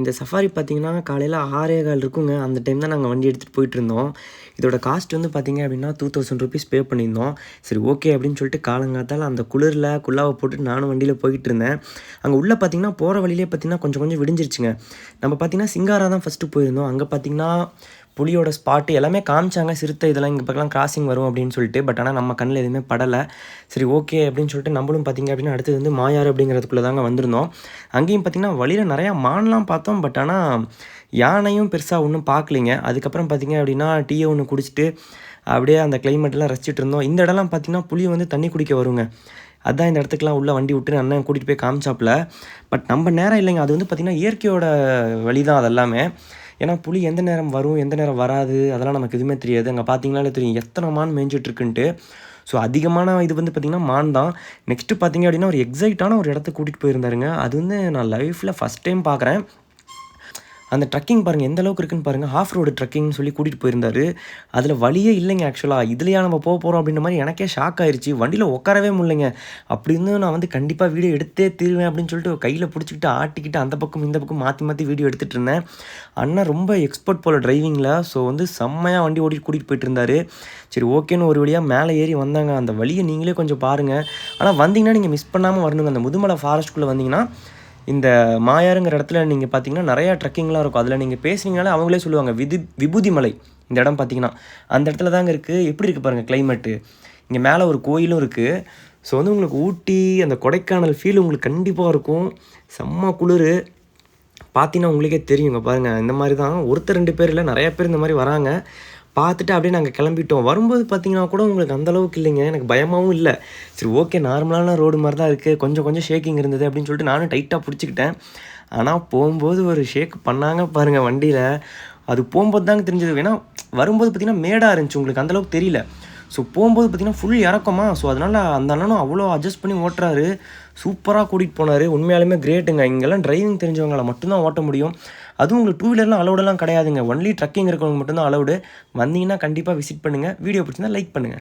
இந்த சஃபாரி பார்த்திங்கன்னா காலையில் ஆறே கால் இருக்குங்க. அந்த டைம் தான் நாங்கள் வண்டி எடுத்துகிட்டு போயிட்டு இருந்தோம். இதோட காஸ்ட் வந்து பார்த்திங்க அப்படின்னா டூ தௌசண்ட் ருபீஸ் பே பண்ணியிருந்தோம். சரி ஓகே அப்படின்னு சொல்லிட்டு காலங்காத்தால் அந்த குளிரில் குள்ளாவை போட்டு நானும் வண்டியில் போய்கிட்டு இருந்தேன். அங்கே உள்ளே பார்த்தீங்கன்னா போகிற வழியிலே பார்த்தீங்கன்னா கொஞ்சம் கொஞ்சம் விடிஞ்சிருச்சுங்க. நம்ம பார்த்தீங்கன்னா சிங்காரா தான் ஃபஸ்ட்டு போயிருந்தோம். அங்கே பார்த்தீங்கன்னா புலியோட ஸ்பாட்டு எல்லாமே காமிச்சாங்க. சிறுத்தை இதெல்லாம் இங்கே பக்கம் கிராசிங் வரும் அப்படின்னு சொல்லிட்டு. பட் ஆனால் நம்ம கண்ணில் எதுவுமே படலை. சரி ஓகே அப்படின்னு சொல்லிட்டு நம்மளும் பார்த்தீங்க அப்படின்னா அடுத்தது வந்து மாயாறு அப்படிங்கிறதுக்குள்ளே தாங்க வந்திருந்தோம். அங்கேயும் பார்த்திங்கன்னா வழியில் நிறையா மான்லாம் பார்த்தோம். பட் ஆனால் யானையும் பெருசாக ஒன்றும் பார்க்கலிங்க. அதுக்கப்புறம் பார்த்தீங்க அப்படின்னா டீயை ஒன்று குடிச்சிட்டு அப்படியே அந்த கிளைமேட்லாம் ரசிச்சிட்டு இருந்தோம். இந்த இடம்லாம் பார்த்தீங்கன்னா புளி வந்து தண்ணி குடிக்க வருங்க. அதான் இந்த இடத்துக்குலாம் உள்ளே வண்டி விட்டு அண்ணன் கூட்டிகிட்டு போய் காமிச்சாப்புல. பட் நம்ம நேரம் இல்லைங்க. அது வந்து பார்த்திங்கன்னா இயற்கையோட வழி தான் அதெல்லாமே. ஏன்னா புலி எந்த நேரம் வரும் எந்த நேரம் வராது அதெல்லாம் நமக்கு எதுவுமே தெரியாது. அங்கே பார்த்தீங்களா தெரியும்? எத்தனை மான் மேய்ஞ்சிட்ருக்குன்ட்டு. ஸோ அதிகமான இது வந்து பார்த்திங்கன்னா மான் தான். நெக்ஸ்ட்டு பார்த்தீங்க அப்படின்னா ஒரு எக்ஸைட்டான ஒரு இடத்த கூட்டிகிட்டு போயிருந்தாருங்க. அது வந்து நான் லைஃப்பில் ஃபஸ்ட் டைம் பார்க்குறேன் அந்த ட்ரக்கிங் பாருங்கள் எந்த அளவுக்கு இருக்குன்னு பாருங்கள் ஆஃப் ரோடு ட்ரக்கிங்னு சொல்லி கூட்டிகிட்டு போயிருந்தாரு. அதில் வழியே இல்லைங்க ஆக்சுவலாக இதுலையா நம்ம போக போகிறோம் அப்படின்ற மாதிரி எனக்கே ஷாக் ஆயிடுச்சு வண்டியில் உட்காரவே முடியலைங்க. அப்படி இருந்தும் நான் வந்து கண்டிப்பாக வீடியோ எடுத்தே தீருவேன் அப்படின்னு சொல்லிட்டு கையில் பிடிச்சிக்கிட்டு ஆட்டிக்கிட்டு அந்த பக்கம் இந்த பக்கம் மாற்றி மாற்றி வீடியோ எடுத்துகிட்டு இருந்தேன். அண்ணா ரொம்ப எக்ஸ்பர்ட் போல் டிரைவிங்கில் ஸோ வந்து செம்மையாக வண்டி ஓடி கூட்டிகிட்டு போயிட்டு இருந்தார். சரி ஓகேன்னு ஒரு வழியாக மேலே ஏறி வந்தாங்க. அந்த வழியை நீங்களே கொஞ்சம் பாருங்கள் ஆனால் வந்தீங்கன்னா நீங்கள் மிஸ் பண்ணாமல் வரணுங்க. அந்த முதுமலை ஃபாரஸ்ட்குள்ளே வந்தீங்கன்னா இந்த மாயாருங்கிற இடத்துல நீங்கள் பார்த்தீங்கன்னா நிறையா ட்ரெக்கிங்லாம் இருக்கும். அதில் நீங்கள் பேசுனீங்கனாலே அவங்களே சொல்லுவாங்க விதி விபூதி மலை இந்த இடம் பார்த்தீங்கன்னா அந்த இடத்துல தாங்க இருக்குது எப்படி இருக்குது பாருங்கள் கிளைமேட்டு இங்கே மேலே ஒரு கோயிலும் இருக்குது ஸோ வந்து உங்களுக்கு ஊட்டி அந்த கொடைக்கானல் ஃபீல் உங்களுக்கு கண்டிப்பாக இருக்கும். செம்ம குளிர். பார்த்தீங்கன்னா உங்களுக்கே தெரியுங்க பாருங்கள் இந்த மாதிரி தான். ஒருத்தர் ரெண்டு பேர் இல்லை நிறையா பேர் இந்த மாதிரி வராங்க. பார்த்துட்டு அப்படியே நாங்கள் கிளம்பிட்டோம். வரும்போது பார்த்தீங்கன்னா கூட உங்களுக்கு அந்த அளவுக்கு இல்லைங்க. எனக்கு பயமாகவும் இல்லை. சரி ஓகே நார்மலான ரோடு மாதிரி தான் இருக்குது கொஞ்சம் கொஞ்சம் ஷேக்கிங் இருந்தது அப்படின்னு சொல்லிட்டு நானும் டைட்டாக பிடிச்சிக்கிட்டேன். ஆனால் போகும்போது ஒரு ஷேக் பண்ணாங்க பாருங்கள் வண்டியில். அது போகும்போது தாங்க தெரிஞ்சது. ஏன்னா வரும்போது பார்த்திங்கன்னா மேடாக இருந்துச்சு. உங்களுக்கு அந்தளவுக்கு தெரியல. ஸோ போகும்போது பார்த்திங்கன்னா ஃபுல் இறக்கமா. ஸோ அதனால் அந்த அண்ணனும் அவ்வளோ அட்ஜஸ்ட் பண்ணி ஓட்டுறாரு. சூப்பராக கூட்டிகிட்டு போனார். உண்மையாலுமே கிரேட்டுங்க இங்கெல்லாம் டிரைவிங் தெரிஞ்சவங்களை மட்டும்தான் ஓட்ட முடியும். அதுவும் உங்களுக்கு டூ வீலர்லாம் அலௌடெல்லாம் கிடையாதுங்க. ஒன்லி ட்ரக்கிங் இருக்கிறவங்க மட்டும்தான் அலௌடு வந்தீங்கன்னா கண்டிப்பாக விசிட் பண்ணுங்கள் வீடியோ பிடிச்சிருந்தா லைக் பண்ணுங்கள்